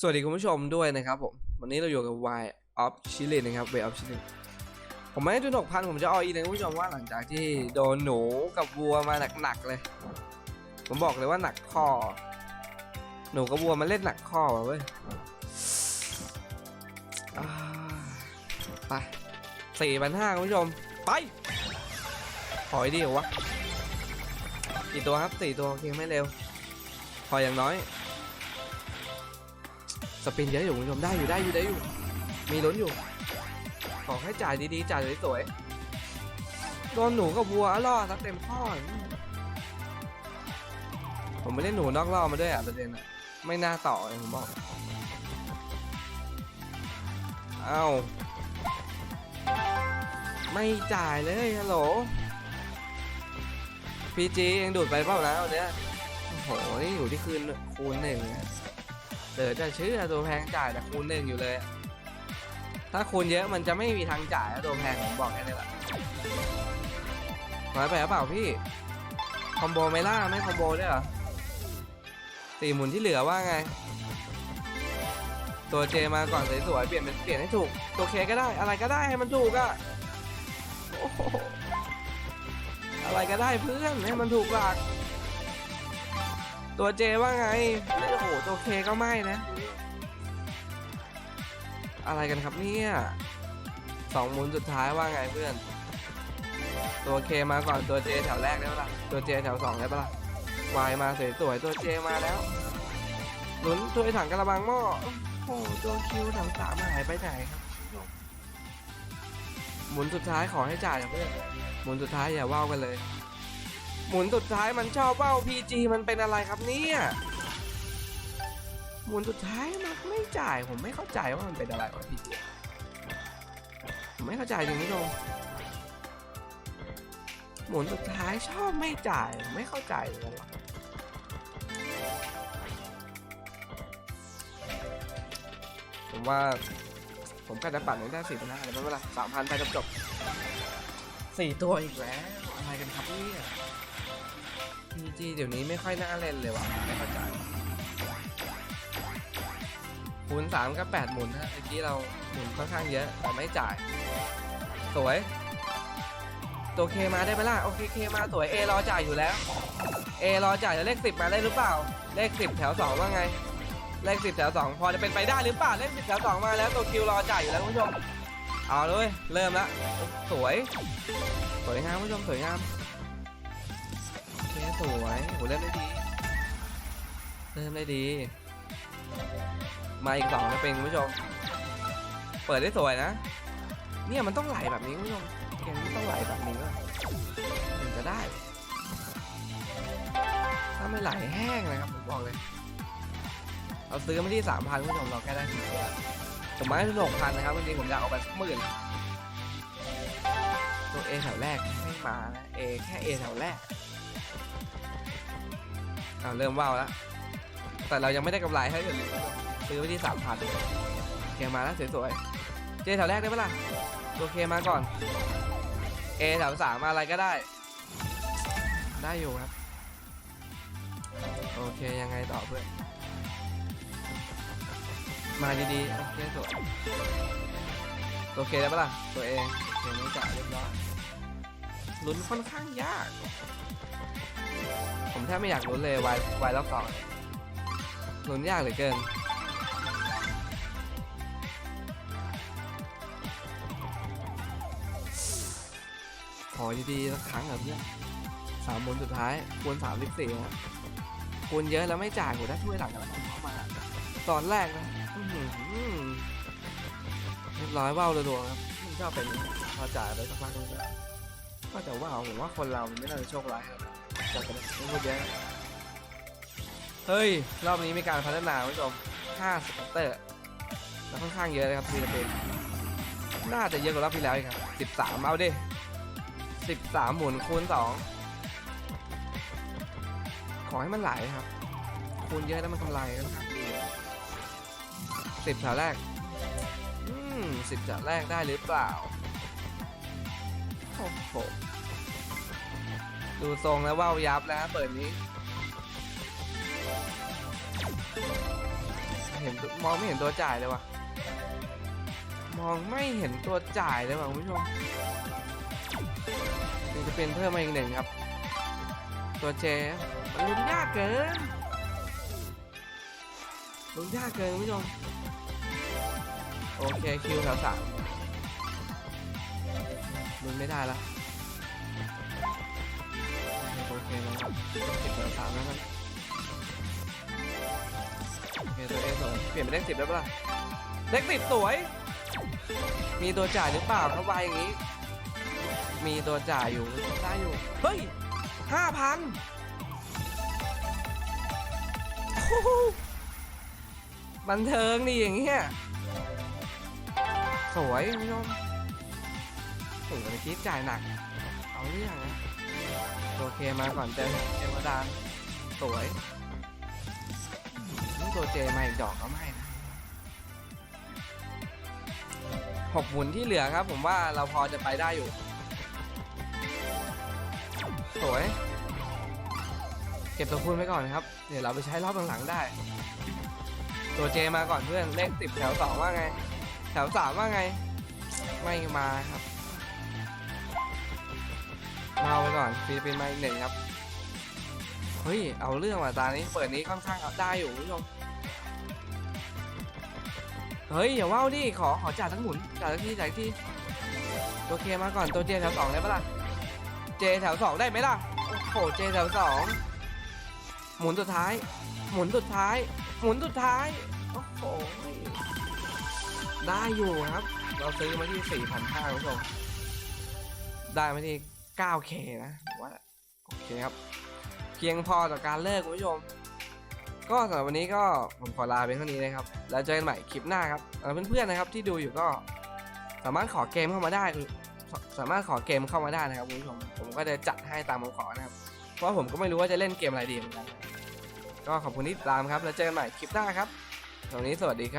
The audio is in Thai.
สวัสดีคุณผู้ชมด้วยนะครับผม วันนี้เราอยู่กับ Y of Chile นะครับ Way of Chile ผมไม่ได้ทุนหกพันผมจะออีกนะคุณผู้ชมว่าหลังจากที่โดนหนูกับวัวมาหนักๆเลย ผมบอกเลยว่าหนักข้อ หนูกับวัวมันเล่นหนักข้อว่ะเว้ยไปสี่พันห้าคุณผู้ชม ไปขอให้ดีเหรอวะกี่ตัวครับสี่ตัวโอเคไม่เร็วพออย่างน้อย สปินเยอะอยู่คุณผู้ชมได้อยู่ได้อยู่ได้อยู่ มีลุ้นอยู่ ขอให้จ่ายดีๆจ่ายสวยๆโดนหนูกับวัวล่อสักเต็มข้อผมไม่ได้หนูนอกล่อมาด้วยอะประเด็นอะไม่น่าต่อเลยผมบอกเอ้าไม่จ่ายเลยฮัลโหลพีจียังดูดไปเปล่านะวันเนี้ยโอ้โหนี่อยู่ที่คืนคูณหนึ่งอะ เดี๋ยวจะเชื่อตัวแพงจ่ายแต่คูณหนึ่งอยู่เลย ถ้าคูณเยอะมันจะไม่มีทางจ่ายตัวแพงผมบอกแค่นี้แหละน้อยไปหรือเปล่าพี่ คอมโบไม่ล่าไม่คอมโบด้วยเหรอสี่หมุนที่เหลือว่าไง ตัวเจมาก่อนสวยๆเปลี่ยนเป็นเปลี่ยนให้ถูก ตัวเคก็ได้อะไรก็ได้ให้มันถูกอะอะไรก็ได้เพื่อนให้มันถูกหลัก ตัวเจว่าไงโอ้โหตัวเคก็ไม่นะ อะไรกันครับเนี่ยสองหมุนสุดท้ายว่าไงเพื่อน ตัวเคมาก่อนตัวเจแถวแรกได้ปะล่ะตัวเจแถวสองได้ปะล่ะวายมาสวยๆตัวเจมาแล้วหนุนตัวไอ้ถังกระบังหม้อโอ้โหตัวคิวแถวสามหายไปไหนครับหมุนสุดท้ายขอให้จ่ายนะเพื่อนหมุนสุดท้ายอย่าว่าวกันเลย หมุนสุดท้ายมันชอบว่า PG มันเป็นอะไรครับเนี่ย หมุนสุดท้ายมันไม่จ่ายผมไม่เข้าใจว่ามันเป็นอะไรวะ PG ผมไม่เข้าใจจริงผู้ชมหมุนสุดท้ายชอบไม่จ่ายไม่เข้าใจเลยว่ะผมว่าผมก็จะปั่นได้สี่พันห้าเลยไม่เป็นไรสามพันไปจบจบๆสี่ตัวอีกแล้ว อะไรกันครับเนี่ย พีจีเดี๋ยวนี้ไม่ค่อยน่าเล่นเลยว่ะไม่เข้าใจคูณสามกับแปดหมุนนะเมื่อกี้เราหมุนค่อนข้างเยอะแต่ไม่จ่าย สวย ตัวเคมาได้ไหมล่ะ โอเคเคมาสวยเอรอจ่ายอยู่แล้วเอรอจ่ายแล้วเลขสิบมาได้หรือเปล่า เลขสิบแถวสองว่าไง เลขสิบแถวสองพอจะเป็นไปได้หรือเปล่า เลขสิบแถวสองมาแล้วตัวคิวรอจ่ายอยู่แล้วคุณผู้ชม เอาเลยเริ่มละ สวย สวยงามคุณผู้ชมสวยงาม สวยโหเล่นได้ดี เริ่มได้ดี มาอีกสองจะเป็นคุณผู้ชม เปิดได้สวยนะ เนี่ยมันต้องไหลแบบนี้คุณผู้ชมเกมนี้ต้องไหลแบบนี้ถึงจะได้ ถ้าไม่ไหลแห้งนะครับผมบอกเลย เราซื้อมาที่สามพันคุณผู้ชมเราแค่ได้สี่ตัวผมไม่ได้หกพันนะครับจริงๆผมอยากเอาไปสักหมื่นตัวเอแถวแรกไม่มานะเอแค่เอแถวแรก อ่าเริ่มว่าวแล้วแต่เรายังไม่ได้กำไรให้เลยซื้อไปที่สามพันเคมาแล้วสวยๆเจแถวแรกได้ปะล่ะตัวเคมาก่อนเอแถวสามอะไรก็ได้ ได้อยู่ครับ โอเคยังไงต่อเพื่อนมาดีๆโอเคสวยตัวเคได้ปะล่ะตัวเองเคไม่จ่ายเรียบร้อยลุ้นค่อนข้างยาก ผมแทบไม่อยากลุ้นเลยวายวายรอบสองลุ้นยากเหลือเกินขอดีๆสักครั้งเหรอเพื่อนสามหมุนสุดท้ายคูณสามสิบสี่นะคูณเยอะแล้วไม่จ่ายผมได้ช่วยหลังกันแล้วเข้ามา ตอนแรกนะเรียบร้อยว่าวรัวๆครับไม่ชอบเป็นพอจ่ายไปสักพักนึงก็ก็จะว่าวผมว่าคนเรามันไม่น่าจะโชคร้ายครับ จัดกันไม่พูดเยอะเฮ้ย รอบนี้มีการพัฒนาคุณผู้ชม5สเปกเตอร์แล้วค่อนข้างเยอะเลยครับทีละเป็นน่าจะเยอะกว่ารอบที่แล้วครับ 13 เอาดิ 13 หมุนคูณ 2 ขอให้มันไหลครับ คูณเยอะแล้วมันกำไรก็ครับดีสิบแถวแรก อืมสิบแถวแรกได้หรือเปล่า โอ้โห ดูทรงแล้วว่าวยับแล้วเปิดนี้ เห็นมองไม่เห็นตัวจ่ายเลยว่ะ มองไม่เห็นตัวจ่ายเลยว่ะคุณผู้ชมนี่จะเป็นเพิ่มมาอีกหนึ่งครับ ตัวเจมันลุ้นยากเกินลุ้นยากเกินคุณผู้ชมโอเคคิวแถวสามลุ้นไม่ได้ละ เคแล้วครับสิบแถวสามแล้วกันโอเคตัวเอสวยเปลี่ยนเป็นเลขสิบได้ปะล่ะเลขสิบสวย มีตัวจ่ายหรือเปล่าเขาวายอย่างนี้ มีตัวจ่ายอยู่ได้อยู่ เฮ้ยห้าพันบันเทิงดีอย่างเงี้ย สวยคุณผู้ชมถึงเมื่อกี้จ่ายหนัก เอาเรื่องนะ โอเคมาก่อนเจอเทวดาสวยนี่ตัวเจมาอีกดอกก็ไม่นะหกหมุนที่เหลือครับ ผมว่าเราพอจะไปได้อยู่ สวย เก็บตัวคูณไว้ก่อนครับ เดี๋ยวเราไปใช้รอบหลังๆได้ ตัวเจมาก่อนเพื่อนเลขสิบแถวสองว่าไง แถวสามว่าไง ไม่มาครับ เอาไปก่อนฟิลิปปินส์มาอีกหนึ่งครับ เฮ้ย เอาเรื่องว่ะตานี้ เปิดนี้ค่อนข้างเอาได้อยู่คุณผู้ชม เฮ้ย อย่าว่าวดิ ขอ ขอจ่ายทั้งหมุนจ่ายทั้งที่จ่ายทั้งที่ ตัวเคมาก่อน ตัวเจแถวสองได้ปะล่ะ เจแถวสองได้ไหมล่ะ โอ้โห เจแถวสอง หมุนสุดท้าย หมุนสุดท้าย หมุนสุดท้าย โอ้โห ได้อยู่ครับ เราซื้อมาที่4,500คุณผู้ชม ได้มาที่ 9K นะผมว่าโอเคครับ เพียงพอต่อการเลิกคุณผู้ชม ก็สำหรับวันนี้ก็ผมขอลาไปเท่านี้นะครับ แล้วเจอกันใหม่คลิปหน้าครับเเพื่อนๆนะครับที่ดูอยู่ก็สามารถขอเกมเข้ามาได้คือสามารถขอเกมเข้ามาได้นะครับคุณผู้ชมผมก็จะจัดให้ตามคำขอนะครับ เพราะผมก็ไม่รู้ว่าจะเล่นเกมอะไรดีเหมือนกันก็ขอบคุณที่ติดตามครับ แล้วเจอกันใหม่คลิปหน้าครับสำหรับวันนี้สวัสดีครับ